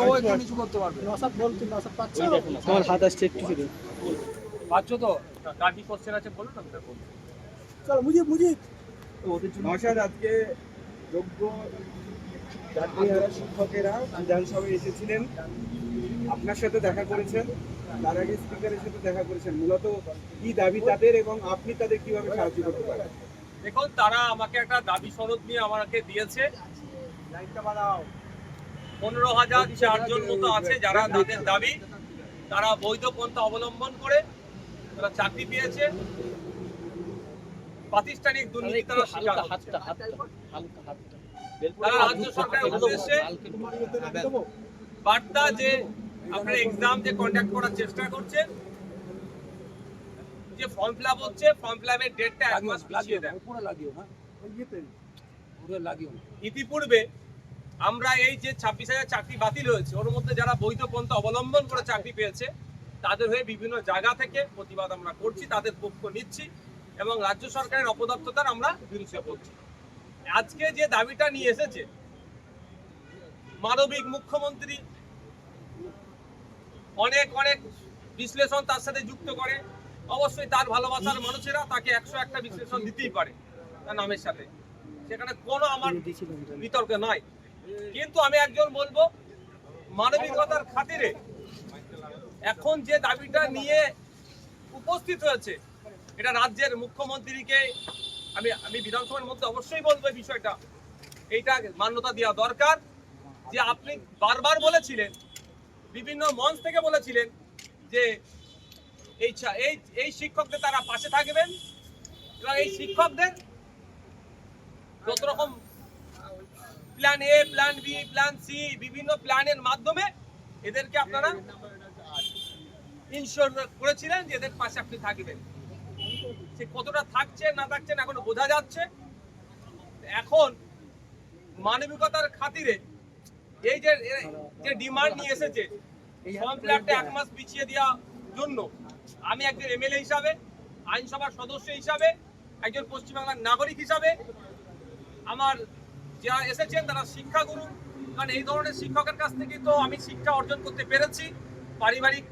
ও একটু নিচু করতে পারবে। নসাদ বলতে নসাদ পাচ্ছে আমার হাত আসছে একটু শুধু পাচ্ছ তো? কার কি কোশ্চেন আছে বলুন আমি তা বলব। চলো মুজিব মুজিব। নশাদ আজকে যোগ্য চাকরিহারা শিক্ষকেরা বিধানসভায় এসেছিলেন। আপনার সাথে দেখা করেছেন তার আগে স্পিকারের সাথে দেখা করেছেন। মূলত কি দাবি তাদের এবং আপনি তাদের কীভাবে সাহায্য করতে পারেন? দেখুন তারা আমাকে একটা দাবি সনদ নিয়ে আমাকে দিয়েছে। পনেরো হাজার চারজন মতো আছে যারা তাদের দাবি তারা বৈধ পন্থা অবলম্বন করে তারা চাকরি পেয়েছে। প্রাতিষ্ঠানিক দুর্নীতি তারা স্বীকার তারা রাজ্য সরকারের উদ্দেশ্যে বার্তা যে আপনার এক্সাম যে কন্ডাক্ট করার চেষ্টা করছে যে ফর্ম ফিল হচ্ছে ফর্ম ফিল আপের ডেটটা এক মাস পিছিয়ে দেন ইতিপূর্বে আমরা এই যে ছাব্বিশ হাজার চাকরি বাতিল হয়েছে ওর মধ্যে যারা বৈধ পন্থা অবলম্বন করে চাকরি পেয়েছে তাদের হয়ে বিভিন্ন জায়গা থেকে প্রতিবাদ আমরা করছি তাদের পক্ষ নিচ্ছি এবং রাজ্য সরকারের অপদস্থতার আমরা বিরুদ্ধে করছি আজকে যে দাবিটা নিয়ে এসেছে মানবিক মুখ্যমন্ত্রী অনেক অনেক বিশ্লেষণ তার সাথে যুক্ত করে অবশ্যই তার ভালোবাসার মানুষেরা তাকে একশো একটা বিশ্লেষণ দিতেই পারে তার নামের সাথে। সেখানে কোনো আমার বিতর্ক নয়। কিন্তু আমি একজন বলব, মানবিকতার খাতিরে এখন যে দাবিটা নিয়ে উপস্থিত হয়েছে, এটা রাজ্যের মুখ্যমন্ত্রীকে আমি আমি বিধানসভার মধ্যে অবশ্যই বলব এই বিষয়টা। এইটা মান্যতা দেওয়া দরকার যে আপনি বারবার বলেছিলেন, বিভিন্ন মঞ্চ থেকে বলেছিলেন যে এই এই এই শিক্ষকদের তারা পাশে থাকবেন এবং এই শিক্ষকদের যত রকম plan A plan B plan C বিভিন্ন প্ল্যানের মাধ্যমে এদেরকে আপনারা ইনশোর করেছিলেন যে এদের পাশে আপনি থাকবেন। সে কতটা থাকছে, না থাকছেন এখনও বোঝা যাচ্ছে। এখন মানবিকতার খাতিরে এই যে যে ডিমান্ড নিয়ে এসেছে ফর্ম ফিল এক মাস পিছিয়ে দেওয়ার জন্য আমি একজন এমএলএ হিসাবে, আইনসভার সদস্য হিসাবে, একজন পশ্চিমবাংলার নাগরিক হিসাবে আমার যারা এসেছেন তারা শিক্ষাগুরু। কারণ এই ধরনের শিক্ষকের কাছ থেকে তো আমি শিক্ষা অর্জন করতে পেরেছি। পারিবারিক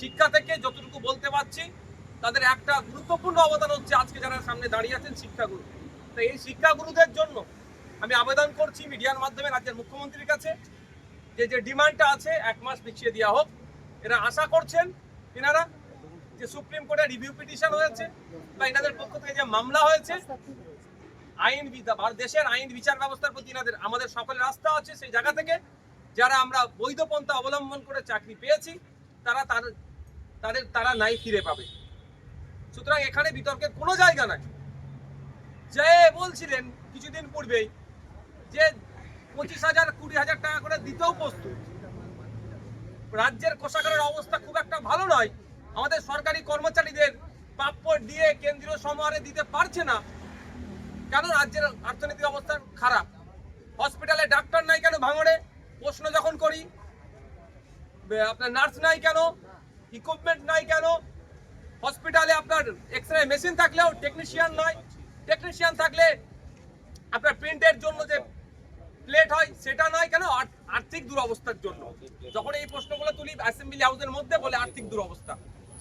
শিক্ষা থেকে যতটুকু বলতে পারছি, তাদের একটা গুরুত্বপূর্ণ অবদান হচ্ছে আজকে যারা সামনে দাঁড়িয়ে আছেন শিক্ষাগুরু। তো এই শিক্ষাগুরুদের জন্য আমি আবেদন করছি মিডিয়ার মাধ্যমে রাজ্যের মুখ্যমন্ত্রীর কাছে যে যে ডিমান্ডটা আছে, এক মাস পিছিয়ে দেওয়া হোক। এরা আশা করছেন এনারা যে সুপ্রিম কোর্টে রিভিউ পিটিশন হয়েছে বা এনাদের পক্ষ থেকে যে মামলা হয়েছে আইন দেশের আইন বিচার ব্যবস্থার প্রতি এনাদের, আমাদের সকলের আস্থা আছে সেই জায়গা থেকে, যারা আমরা বৈধ পন্থা অবলম্বন করে চাকরি পেয়েছি, তারা তার, তাদের, তারা নাই ফিরে পাবে। সুতরাং এখানে বিতর্কের কোনো জায়গা নাই। যে বলছিলেন কিছুদিন পূর্বেই যে পঁচিশ হাজার, কুড়ি হাজার টাকা করে দিতেও প্রস্তুত। রাজ্যের কোষাগারের অবস্থা খুব একটা ভালো নয়। আমাদের সরকারি কর্মচারীদের প্রাপ্য দিয়ে কেন্দ্রীয় সমাহারে দিতে পারছে না। কেন রাজ্যের অর্থনৈতিক অবস্থা খারাপ? হসপিটালে ডাক্তার নাই কেন ভাঙড়ে? প্রশ্ন যখন করি আপনার নার্স নাই কেন? ইকুইপমেন্ট নাই কেন? হসপিটালে আপনার এক্স রে মেশিন থাকলেও টেকনিশিয়ান নয় টেকনিশিয়ান থাকলে আপনার প্রিন্টের জন্য যে প্লেট হয়, সেটা নয় কেন? আর্থিক দুরবস্থার জন্য। যখন এই প্রশ্নগুলো তুলি অ্যাসেম্বলি হাউসের মধ্যে বলে আর্থিক দুরবস্থা।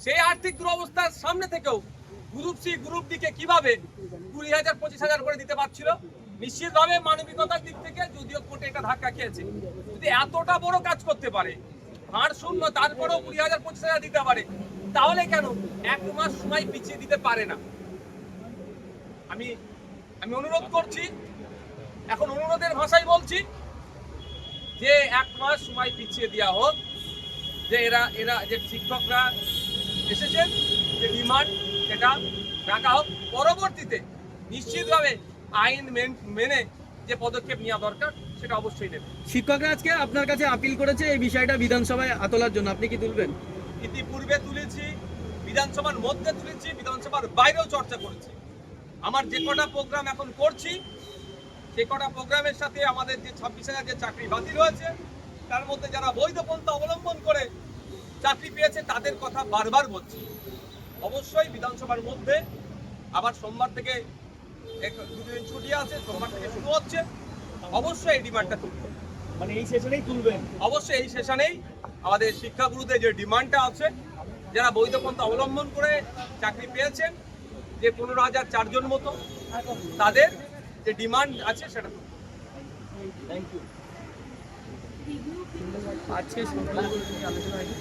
সেই আর্থিক দুরবস্থার সামনে থেকেও গ্রুপ সি, গ্রুপ ডি কে কীভাবে কুড়ি হাজার, পঁচিশ হাজার করে দিতে পারছিল? নিশ্চিতভাবে মানবিকতার দিক থেকে যদিও কোর্টে এটা ধাক্কা খেয়েছে, যদি এতটা বড় কাজ করতে পারে, হাড় শূন্য, তারপরেও কুড়ি হাজার, পঁচিশ হাজার দিতে পারে, তাহলে কেন এক মাস সময় পিছিয়ে দিতে পারে না? আমি আমি অনুরোধ করছি, এখন অনুরোধের ভাষায় বলছি যে এক মাস সময় পিছিয়ে দেওয়া হোক, যে এরা এরা যে শিক্ষকরা এসেছেন, যে ডিমান্ড সেটা রাখা হোক। পরবর্তীতে নিশ্চিতভাবে আইন মেন- যে পদক্ষেপ নেওয়া দরকার সেটা অবশ্যই নেবে। শিক্ষকরা আজকে আপনার কাছে আপিল করেছে এই বিষয়টা বিধানসভায় আতলার জন্য। আপনি কি তুলবেন? ইতিপূর্বে তুলেছি বিধানসভার মধ্যে তুলেছি বিধানসভার বাইরেও চর্চা করেছি। আমার যে কটা প্রোগ্রাম এখন করছি সে কটা প্রোগ্রামের সাথে আমাদের যে ছাব্বিশ হাজার যে চাকরি বাতিল হয়েছে তার মধ্যে যারা বৈধ পন্থা অবলম্বন করে চাকরি পেয়েছে তাদের কথা বারবার বলছি। অবশ্যই বিধানসভার মধ্যে আবার সোমবার থেকে এক দুদিন ছুটি আছে সোমবার থেকে শুরু হচ্ছে। অবশ্যই এই ডিমান্ডটা তুলব। মানে এই সেশনেই তুলবেন? অবশ্যই এই সেশনেই আমাদের শিক্ষাগুরুদের যে ডিমান্ডটা আছে যারা বৈধ পন্থা অবলম্বন করে চাকরি পেয়েছেন যে পনেরো হাজার চারজন মতো তাদের যে ডিমান্ড আছে সেটা থ্যাংক ইউ আজকে সকালে আলোচনা হয়নি।